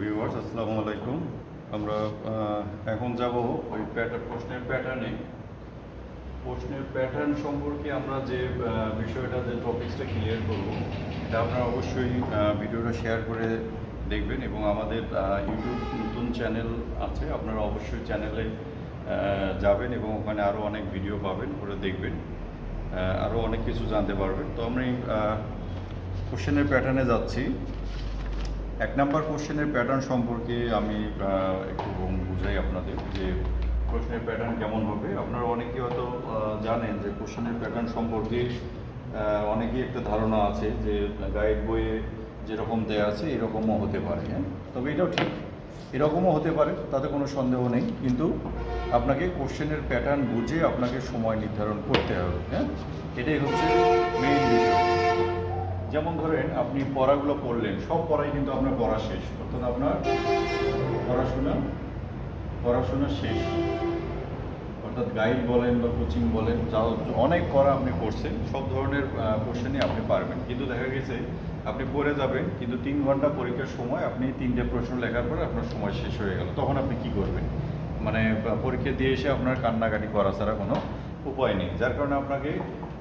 Viewers আসসালামু আলাইকুম। আমরা এখন যাব ওই প্যাটার্ন প্রশ্নের প্যাটার্নে প্রশ্নের প্যাটার্ন সম্পর্কে আমরা যে বিষয়টা, যে টপিক্সটা ক্লিয়ার করব, এটা আপনারা অবশ্যই ভিডিওটা শেয়ার করে দেখবেন এবং আমাদের ইউটিউব নতুন চ্যানেল আছে, আপনারা অবশ্যই চ্যানেলে যাবেন এবং ওখানে আরও অনেক ভিডিও পাবেন, করে দেখবেন। আরও অনেক কিছু জানতে পারবেন। তো এই কোশ্চেনের প্যাটার্নে যাচ্ছি। এক নাম্বার কোশ্চেনের প্যাটার্ন সম্পর্কে আমি একটু বুঝাই আপনাদের যে কোশ্চেনের প্যাটার্ন কেমন হবে। আপনারা অনেকেই হয়তো জানেন যে কোশ্চেনের প্যাটার্ন সম্পর্কে অনেকেই একটা ধারণা আছে যে গাইড বইয়ে যেরকম দেয়া আছে, এরকমও হতে পারে হ্যাঁ? তবে এটাও ঠিক। এরকমও হতে পারে, তাতে কোনো সন্দেহ নেই। কিন্তু আপনাকে কোশ্চেনের প্যাটার্ন বুঝে আপনাকে সময় নির্ধারণ করতে হবে হ্যাঁ? এটাই হচ্ছে মেইন বিষয়। যেমন ধরেন আপনি পড়াগুলো পড়লেন, সব পড়াই কিন্তু আপনার পড়া শেষ। অর্থাৎ আপনার পড়াশোনা পড়াশোনা শেষ। অর্থাৎ গাইড বলেন বা কোচিং বলেন, যা অনেক পড়া আপনি পড়ছেন সব ধরনের কোশ্চেনই আপনি পারবেন। কিন্তু দেখা গেছে, আপনি পড়ে যাবেন, কিন্তু তিন ঘণ্টা পরীক্ষার সময় আপনি তিনটে প্রশ্ন লেখার পরে আপনার সময় শেষ হয়ে গেল। তখন আপনি কি করবেন? মানে পরীক্ষা দিয়ে এসে আপনার কান্নাকাটি করা ছাড়া কোনো উপায় নেই। যার কারণে আপনাকে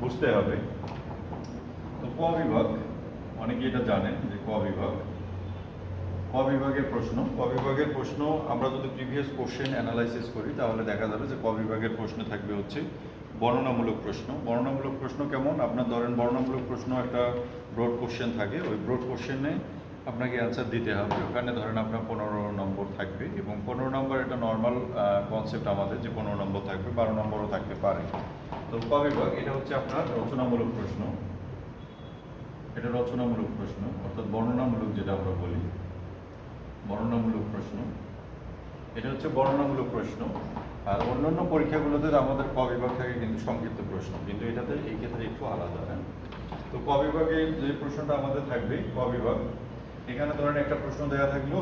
বুঝতে হবে। তো ক বিভাগ? অনেকে এটা জানেন যে ক বিভাগ। ক বিভাগের প্রশ্ন, ক বিভাগের প্রশ্ন আমরা যদি প্রিভিয়াস কোশ্চেন অ্যানালাইসিস করি, তাহলে দেখা যাবে যে ক বিভাগের প্রশ্ন থাকবে হচ্ছে বর্ণনামূলক প্রশ্ন। বর্ণনামূলক প্রশ্ন কেমন? আপনার ধরেন বর্ণনামূলক প্রশ্ন একটা ব্রড কোশ্চেন থাকে, ওই ব্রড কোশ্চেনে আপনাকে অ্যান্সার দিতে হবে। ওখানে ধরেন আপনার পনেরো নম্বর থাকবে এবং পনেরো নম্বর এটা নর্মাল কনসেপ্ট আমাদের যে পনেরো নম্বর থাকবে, বারো নম্বরও থাকতে পারে। তো ক বিভাগ, এটা হচ্ছে আপনার রচনামূলক প্রশ্ন। এটা রচনামূলক প্রশ্ন, অর্থাৎ বর্ণনামূলক যেটা আমরা বলি। বর্ণনামূলক প্রশ্ন। এটা হচ্ছে বর্ণনামূলক প্রশ্ন। আর অন্যান্য পরীক্ষাগুলোতে আমাদের ক বিভাগ থাকে কিন্তু সংক্ষিপ্ত প্রশ্ন, কিন্তু এটাতে এই ক্ষেত্রে একটু আলাদা হ্যাঁ? তো ক বিভাগে যে প্রশ্নটা আমাদের থাকবে, ক বিভাগ, এখানে ধরেন একটা প্রশ্ন দেওয়া থাকল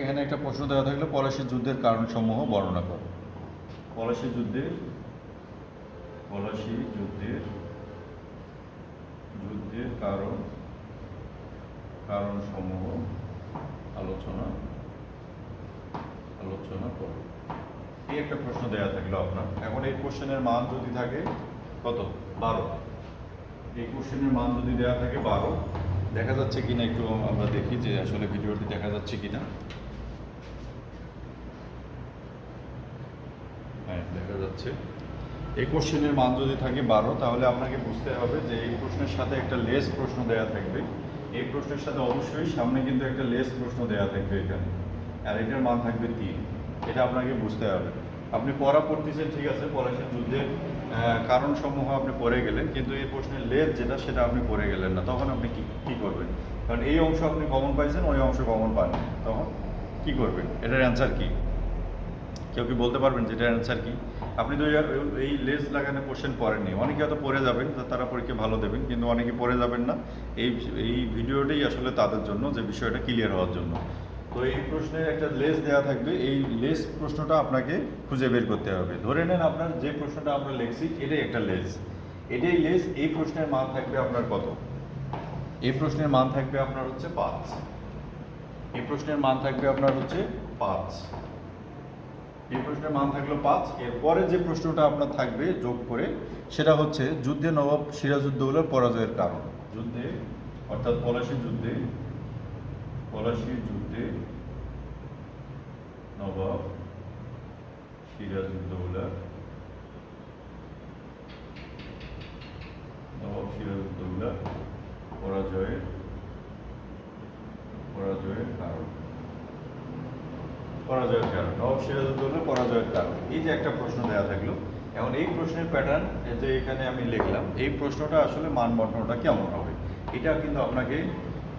এখানে একটা প্রশ্ন দেওয়া থাকল, পলাশী যুদ্ধের কারণসমূহ বর্ণনা করো। পলাশী যুদ্ধের পলাশী যুদ্ধের যুদ্ধের কারণ কারণ সমূহ আলোচনা আলোচনা করো। এই একটা প্রশ্ন দেওয়া থাকল আপনার। এখন এই কোশ্চেনের মান যদি থাকে কত? বারো। এই কোশ্চেনের মান যদি দেওয়া থাকে বারো, দেখা যাচ্ছে কিনা একটু আমরা দেখি যে আসলে ভিডিওটি দেখা যাচ্ছে কিনা। হ্যাঁ দেখা যাচ্ছে। এই কোশ্চেনের মান যদি থাকে বারো, তাহলে আপনাকে বুঝতে হবে যে এই প্রশ্নের সাথে একটা লেস প্রশ্ন দেওয়া থাকবে। এই প্রশ্নের সাথে অবশ্যই সামনে কিন্তু একটা লেস প্রশ্ন দেওয়া থাকবে এখানে। আর এটার মান থাকবে তিন। এটা আপনাকে বুঝতে হবে। আপনি পড়া পড়তেছেন, ঠিক আছে পলাশের যুদ্ধের কারণসমূহ আপনি পড়ে গেলেন, কিন্তু এই প্রশ্নের লেস যেটা, সেটা আপনি পড়ে গেলেন না। তখন আপনি কি, কী করবেন? কারণ এই অংশ আপনি কমন পাইছেন, ওই অংশ কমন পাননি। তখন কি করবেন? এটার অ্যান্সার কী? কেউ কি বলতে পারবেন যেটার অ্যান্সার কি? আপনি তো এই- এই লেস লাগানো কোশ্চেন পড়েননি। অনেকে হয়তো পড়ে যাবেন তারা পরীক্ষা ভালো দেবেন, কিন্তু অনেকে পড়ে যাবেন না। এই এই ভিডিওটাই আসলে তাদের জন্য, যে বিষয়টা ক্লিয়ার হওয়ার জন্য। তো এই প্রশ্নের একটা লেস দেওয়া থাকবে। এই লেস প্রশ্নটা আপনাকে খুঁজে বের করতে হবে। ধরে নেন আপনার যে প্রশ্নটা আমরা লিখছি, এটাই একটা লেস এটাই লেস এই প্রশ্নের মান থাকবে আপনার কত? এই প্রশ্নের মান থাকবে আপনার হচ্ছে পাঁচ। এই প্রশ্নের মান থাকবে আপনার হচ্ছে পাঁচ। এই প্রশ্নের মান থাকল পাঁচ। এরপরে যে প্রশ্নটা আপনার থাকবে যোগ করে, সেটা হচ্ছে যুদ্ধে নবাব সিরাজউদ্দৌলার পরাজয়ের কারণ। যুদ্ধে, অর্থাৎ পলাশী যুদ্ধে পলাশী যুদ্ধে নবাব সিরাজউদ্দৌলার নবাব সিরাজউদ্দৌলার পরাজয়ের পরাজয়ের কারণ। পরাজয়ের কারণ নবাব সিরাজউদ্দৌলার পরাজয়ের কারণ। এই যে একটা প্রশ্ন দেওয়া থাকল, এখন এই প্রশ্নের প্যাটার্ন যে এখানে আমি লিখলাম, এই প্রশ্নটা আসলে মান বন্টনটা কেমন হবে, এটা কিন্তু আপনাকে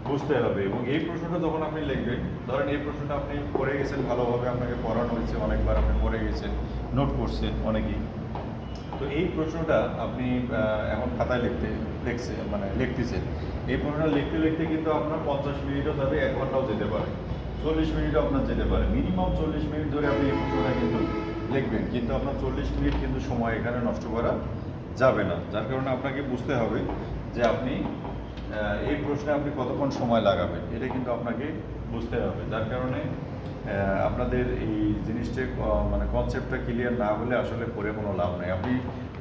বুঝতে হবে। এবং এই প্রশ্নটা যখন আপনি লিখবেন, ধরেন এই প্রশ্নটা আপনি পড়ে গেছেন, ভালোভাবে আপনাকে পড়ানো হয়েছে, অনেকবার আপনি পড়ে গেছেন নোট করছেন অনেকেই। তো এই প্রশ্নটা আপনি এখন খাতায় লিখতে, লিখছে মানে লিখতেছেন। এই প্রশ্নটা লিখতে লিখতে কিন্তু আপনার পঞ্চাশ মিনিটও যাবে, এক ঘন্টাও যেতে পারে। চল্লিশ মিনিটও আপনার যেতে পারে। মিনিমাম চল্লিশ মিনিট ধরে আপনি এই প্রশ্নটা কিন্তু দেখবেন। কিন্তু আপনার চল্লিশ মিনিট কিন্তু সময় এখানে নষ্ট করা যাবে না। যার কারণে আপনাকে বুঝতে হবে যে আপনি এই প্রশ্নে আপনি কতক্ষণ সময় লাগাবেন। এটা কিন্তু আপনাকে বুঝতে হবে। যার কারণে আপনাদের এই জিনিসটা মানে কনসেপ্টটা ক্লিয়ার না হলে আসলে পড়ে কোনো লাভ নেই। আপনি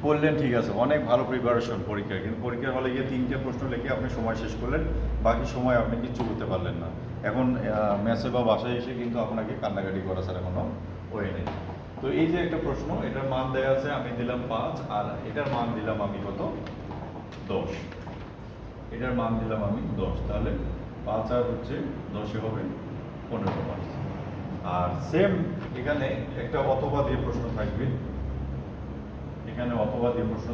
পড়লেন ঠিক আছে, অনেক ভালো প্রিপারেশন পরীক্ষা। কিন্তু পরীক্ষার হলে গিয়ে তিনটে প্রশ্ন লিখে আপনি সময় শেষ করলেন। বাকি সময় আপনি কিচ্ছু করতে পারলেন না। এখন ম্যাচে বা বাসায় এসে কিন্তু আপনাকে কান্নাকাটি করা ছাড়া কোনো ওয়ে নেই। তো এই যে একটা প্রশ্ন, এটার মান দেওয়া আছে, আমি দিলাম পাঁচ, আর এটার মান দিলাম আমি কত? দশ। এটার মান দিলাম আমি দশ, তাহলে পাঁচ আর হচ্ছে দশে হবে পনেরো মার্কস আর সেম এখানে একটা অথবা দিয়ে প্রশ্ন থাকবে। এখানে অথবা দিয়ে প্রশ্ন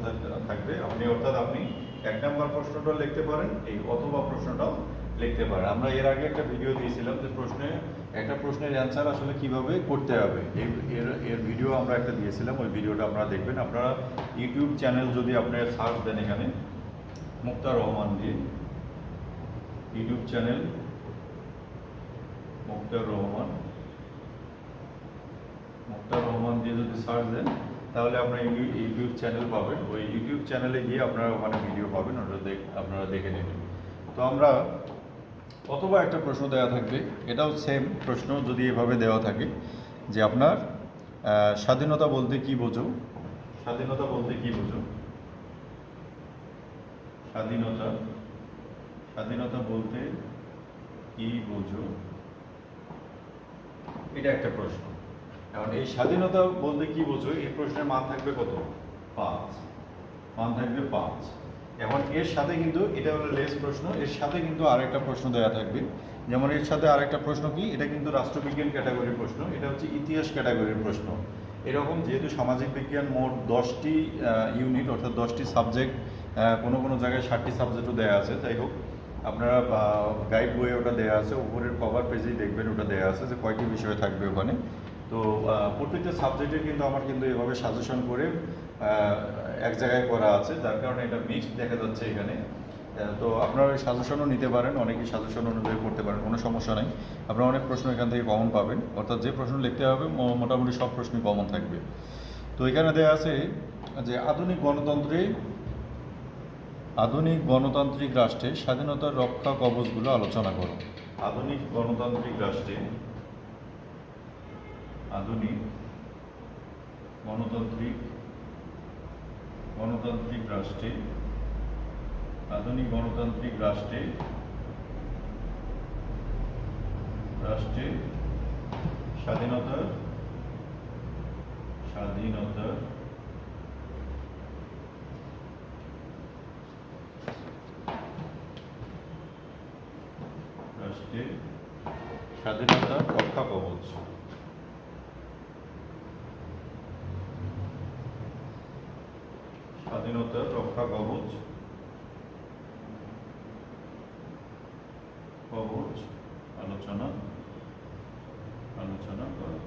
থাকবে। আপনি অর্থাৎ আপনি এক নম্বর প্রশ্নটাও লিখতে পারেন, এই অথবা প্রশ্নটাও লিখতে পারেন আমরা এর আগে একটা ভিডিও দিয়েছিলাম যে প্রশ্নে, একটা প্রশ্নের অ্যান্সার আসলে কীভাবে করতে হবে। এর এর ভিডিও আমরা একটা দিয়েছিলাম, ওই ভিডিওটা আপনারা দেখবেন। আপনারা ইউটিউব চ্যানেল যদি আপনারা সার্চ দেন এখানে, মুক্তার রহমান দিয়ে ইউটিউব চ্যানেল মুক্তার রহমান মুক্তার রহমান দিয়ে যদি সার্চ দেন, তাহলে আপনারা ইউটিউব চ্যানেল পাবেন। ওই ইউটিউব চ্যানেলে গিয়ে আপনারা ওখানে ভিডিও পাবেন, ওটা দেখ আপনারা দেখে নেবেন। তো আমরা অথবা একটা প্রশ্ন দেওয়া থাকবে, এটাও সেম প্রশ্ন যদি এভাবে দেওয়া থাকে, যে আপনার স্বাধীনতা বলতে কি বোঝো? স্বাধীনতা বলতে কি বোঝো? স্বাধীনতা স্বাধীনতা বলতে কি বোঝো? এটা একটা প্রশ্ন। এখন এই স্বাধীনতা বলতে কি বোঝো? এই প্রশ্নের মান থাকবে কত? পাঁচ। মান থাকবে পাঁচ। এখন এর সাথে কিন্তু এটা হলো লেস প্রশ্ন, এর সাথে কিন্তু আরেকটা প্রশ্ন দেওয়া থাকবে। যেমন এর সাথে আরেকটা প্রশ্ন কি? এটা কিন্তু রাষ্ট্রবিজ্ঞান ক্যাটাগরির প্রশ্ন, এটা হচ্ছে ইতিহাস ক্যাটাগরির প্রশ্ন। এরকম যেহেতু সামাজিক বিজ্ঞান মোট দশটি ইউনিট, অর্থাৎ দশটি সাবজেক্ট কোনো কোনো জায়গায় ষাটটি সাবজেক্টও দেওয়া আছে, যাই হোক। আপনারা গাইড বইয়ে ওটা দেওয়া আছে, উপরের কভার পেজেই দেখবেন ওটা দেওয়া আছে যে কয়টি বিষয় থাকবে ওখানে। তো প্রত্যেকটা সাবজেক্টে কিন্তু আমার কিন্তু এভাবে সাজেশন করে এক জায়গায় করা আছে, যার কারণে এটা মিক্সড দেখা যাচ্ছে এখানে। তো আপনারা ওই সাজেশনও নিতে পারেন, অনেকেই সাজেশন অনুযায়ী করতে পারেন, কোনো সমস্যা নেই। আপনারা অনেক প্রশ্ন এখান থেকে কমন পাবেন, অর্থাৎ যে প্রশ্ন লিখতে হবে মোটামুটি সব প্রশ্নই কমন থাকবে। তো এখানে দেওয়া আছে যে আধুনিক গণতন্ত্রে, আধুনিক গণতান্ত্রিক রাষ্ট্রে স্বাধীনতার রক্ষা কবচগুলো আলোচনা করো। আধুনিক গণতান্ত্রিক রাষ্ট্রে আধুনিক গণতান্ত্রিক গণতান্ত্রিক রাষ্ট্রে আধুনিক গণতান্ত্রিক রাষ্ট্রে রাষ্ট্রে স্বাধীনতার স্বাধীনতার রাষ্ট্রে স্বাধীনতার রক্ষা কবচ। স্বাধীনতার রক্ষা কবচ। কবচ, আলোচনা আলোচনা করা।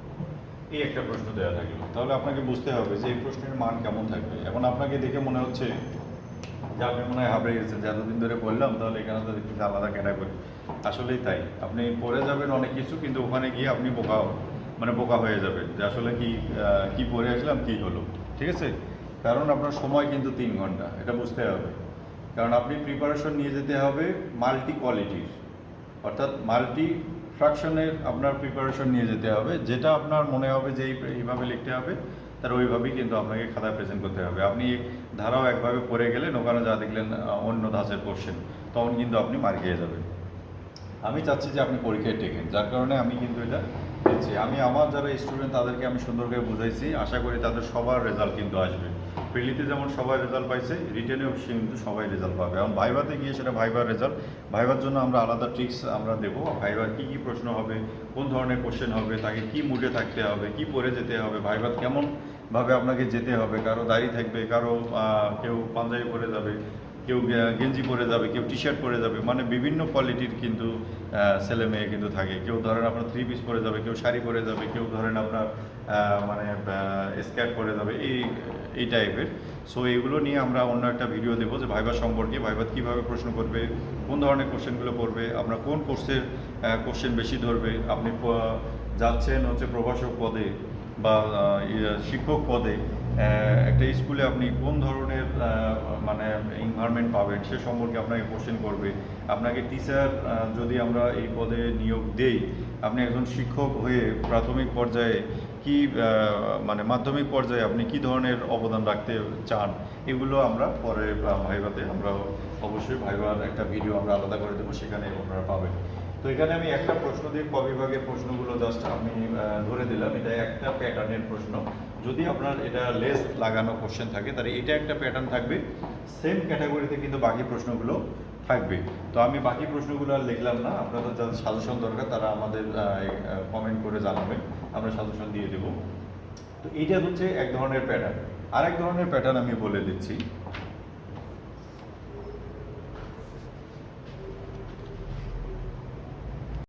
এই একটা প্রশ্ন দেওয়া থাকল। তাহলে আপনাকে বুঝতে হবে যে এই প্রশ্নের মান কেমন থাকবে। এখন আপনাকে দেখে মনে হচ্ছে যে আপনি মনে হয় হাবড়ে গেছেন, যে এতদিন ধরে বললাম, তাহলে এখানে তো দেখছি যে আলাদা ক্যাটাগরি আসলেই তাই। আপনি পড়ে যাবেন অনেক কিছু, কিন্তু ওখানে গিয়ে আপনি বোকা মানে বোকা হয়ে যাবেন যে আসলে কি কি পড়ে আসলাম, কি হলো। ঠিক আছে? কারণ আপনার সময় কিন্তু তিন ঘণ্টা, এটা বুঝতে হবে। কারণ আপনি প্রিপারেশন নিয়ে যেতে হবে মাল্টি কোয়ালিটির অর্থাৎ মাল্টি ফ্রাকশনের আপনার প্রিপারেশন নিয়ে যেতে হবে, যেটা আপনার মনে হবে যে এইভাবে লিখতে হবে, তার ওইভাবেই কিন্তু আপনাকে খাতায় প্রেজেন্ট করতে হবে। আপনি ধারাও একভাবে পড়ে গেলেন, ওখানে যা দেখলেন অন্য ধাঁচের কোশ্চেন তখন কিন্তু আপনি মার খেয়ে যাবেন। আমি চাচ্ছি যে আপনি পরীক্ষায় টেকেন, যার কারণে আমি কিন্তু এটা দিচ্ছি আমি আমার যারা স্টুডেন্ট তাদেরকে আমি সুন্দর করে বুঝাইছি। আশা করি তাদের সবার রেজাল্ট কিন্তু আসবে। প্রিলিতে যেমন সবাই রেজাল্ট পাইছে রিটেনেও কিন্তু সবাই রেজাল্ট পাবে। এবং ভাইভাতে গিয়ে সেটা ভাইবার রেজাল্ট ভাইবার জন্য আমরা আলাদা ট্রিক্স আমরা দেবো। ভাইবার কী কী প্রশ্ন হবে, কোন ধরনের কোশ্চেন হবে, তাকে কি মুডে থাকতে হবে, কি পরে যেতে হবে ভাইভাত কেমন ভাবে আপনাকে যেতে হবে, কারও দাড়ি থাকবে, কারও কেউ পাঞ্জাবি পরে যাবে কেউ গেঞ্জি পরে যাবে কেউ টি শার্ট পরে যাবে মানে বিভিন্ন কোয়ালিটির কিন্তু ছেলে মেয়ে কিন্তু থাকে। কেউ ধরেন আপনার থ্রি পিস পরে যাবে কেউ শাড়ি পরে যাবে কেউ ধরেন আপনার মানে স্কার্ট পরে যাবে এই এই টাইপের সো এইগুলো নিয়ে আমরা অন্য একটা ভিডিও দেবো যে ভাইবার সম্পর্কে ভাইবার কীভাবে প্রশ্ন করবে কোন ধরনের কোশ্চেনগুলো পড়বে আপনার কোন কোর্সের কোশ্চেন বেশি ধরবে আপনি যাচ্ছেন হচ্ছে প্রভাষক পদে বা ইয়ে, শিক্ষক পদে একটা স্কুলে আপনি কোন ধরনের মানে ইনভারমেন্ট পাবেন সে সম্পর্কে আপনাকে কোশ্চেন করবে। আপনাকে টিচার যদি আমরা এই পদে নিয়োগ দেই, আপনি একজন শিক্ষক হয়ে প্রাথমিক পর্যায়ে কি মানে মাধ্যমিক পর্যায়ে আপনি কি ধরনের অবদান রাখতে চান, এগুলো আমরা পরে ভাইভাতে আমরা অবশ্যই ভাইবার একটা ভিডিও আমরা আলাদা করে দেবো, সেখানে আপনারা পাবেন। তো এখানে আমি একটা প্রশ্ন দিয়ে ক বিভাগের প্রশ্নগুলো জাস্ট আমি ধরে দিলাম। এটা একটা প্যাটার্নের প্রশ্ন। যদি আপনার এটা লেস লাগানো কোশ্চেন থাকে, তাহলে এটা একটা প্যাটার্ন থাকবে। সেম ক্যাটাগরিতে কিন্তু বাকি প্রশ্নগুলো থাকবে। তো আমি বাকি প্রশ্নগুলো আর লিখলাম না। আপনাদের যাদের সাজেশন দরকার, তারা আমাদের কমেন্ট করে জানাবেন আমরা সাজেশন দিয়ে দেবো। তো এইটা হচ্ছে এক ধরনের প্যাটার্ন আর এক ধরনের প্যাটার্ন আমি বলে দিচ্ছি।